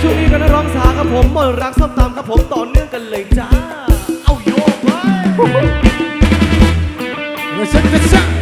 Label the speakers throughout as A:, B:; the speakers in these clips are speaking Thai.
A: ช่วงนี้กันนะร้องสาครับผมมนรักส้มตำครับผมต่อเนื่องกันเลยจ้า เอาโยกไว้
B: Listen, listen.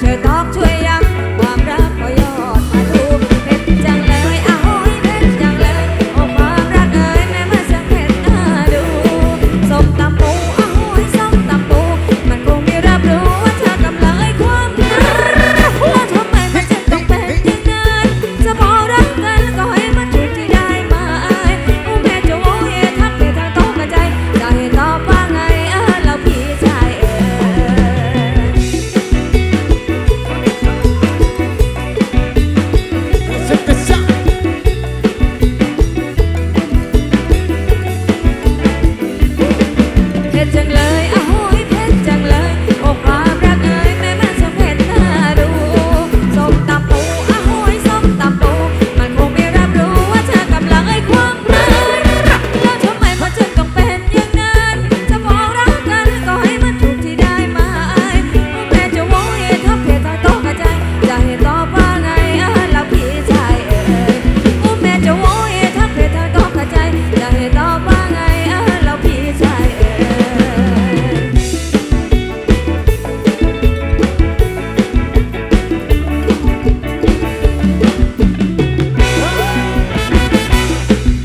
B: que